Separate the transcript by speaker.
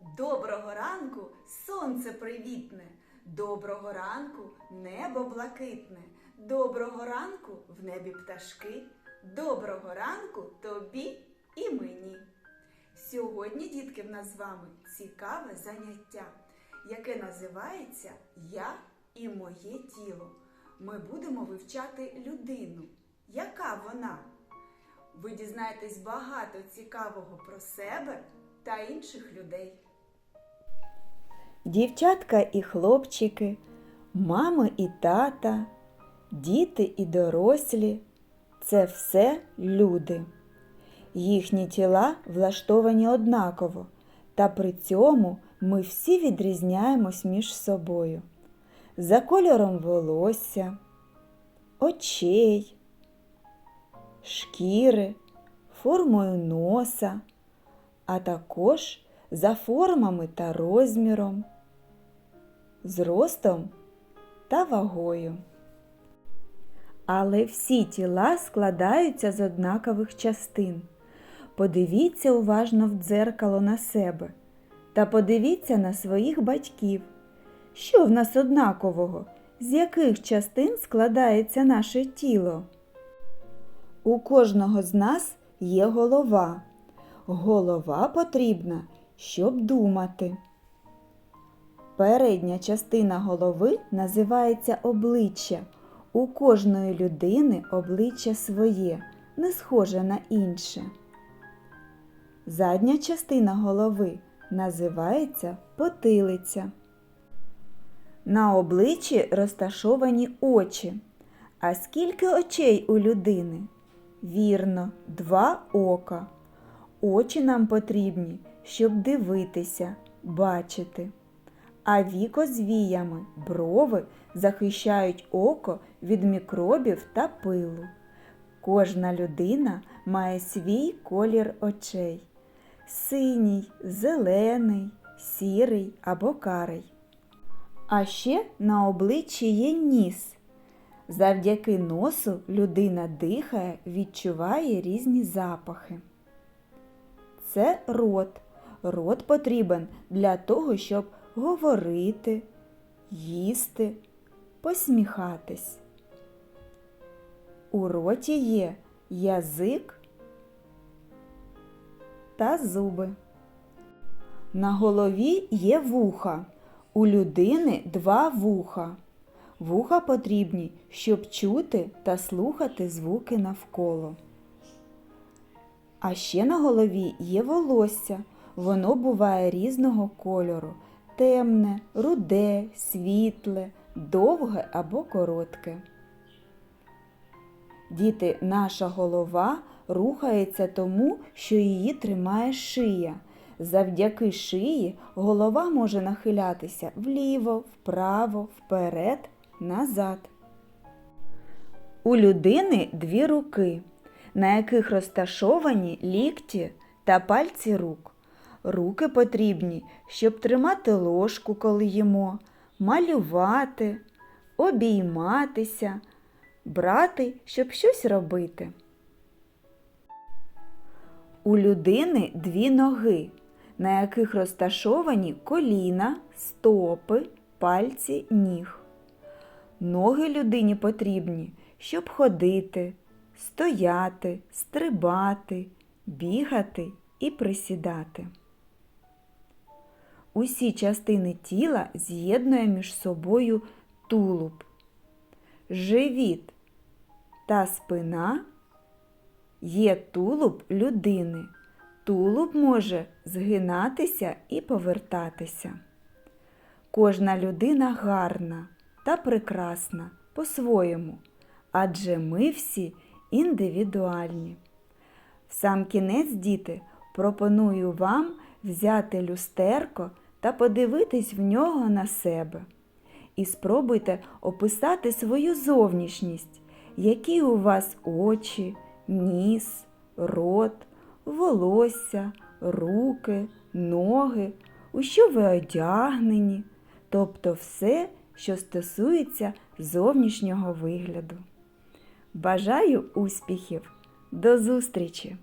Speaker 1: Доброго ранку сонце привітне, доброго ранку небо блакитне, доброго ранку в небі пташки, доброго ранку тобі і мені. Сьогодні, дітки, в нас з вами цікаве заняття, яке називається Я і моє тіло. Ми будемо вивчати людину. Яка вона? Ви дізнаєтесь багато цікавого про себе та інших людей.
Speaker 2: Дівчатка і хлопчики, мами і тата, діти і дорослі це все люди. Їхні тіла влаштовані однаково, та при цьому ми всі відрізняємось між собою за кольором волосся, очей, шкіри, формою носа, а також за формами та розміром, зростом та вагою. Але всі тіла складаються з однакових частин. Подивіться уважно в дзеркало на себе та подивіться на своїх батьків. Що в нас однакового? З яких частин складається наше тіло? У кожного з нас є голова. Голова потрібна, щоб думати. Передня частина голови називається обличчя. У кожної людини обличчя своє, не схоже на інше. Задня частина голови називається потилиця. На обличчі розташовані очі. А скільки очей у людини? Вірно, два ока. Очі нам потрібні, щоб дивитися, бачити. А віко з віями, брови захищають око від мікробів та пилу. Кожна людина має свій колір очей синій, зелений, сірий або карий. А ще на обличчі є ніс. Завдяки носу людина дихає, відчуває різні запахи. Це рот. Рот потрібен для того, щоб говорити, їсти, посміхатись. У роті є язик та зуби. На голові є вуха. У людини два вуха. Вуха потрібні, щоб чути та слухати звуки навколо. А ще на голові є волосся. Воно буває різного кольору темне, руде, світле, довге або коротке. Діти, наша голова рухається тому, що її тримає шия. Завдяки шиї голова може нахилятися вліво, вправо, вперед, назад. У людини дві руки, на яких розташовані лікті та пальці рук. Руки потрібні, щоб тримати ложку, коли їмо, малювати, обійматися, брати, щоб щось робити. У людини дві ноги, на яких розташовані коліна, стопи, пальці ніг. Ноги людині потрібні, щоб ходити, стояти, стрибати, бігати і присідати. Усі частини тіла з'єднує між собою тулуб, живіт та спина є тулуб людини. Тулуб може згинатися і повертатися. Кожна людина гарна та прекрасна по-своєму, адже ми всі індивідуальні. В сам кінець, діти, пропоную вам взяти люстерко та подивитись в нього на себе. І спробуйте описати свою зовнішність, які у вас очі, ніс, рот, волосся, руки, ноги, у що ви одягнені, тобто все, що стосується зовнішнього вигляду. Бажаю успіхів! До зустрічі!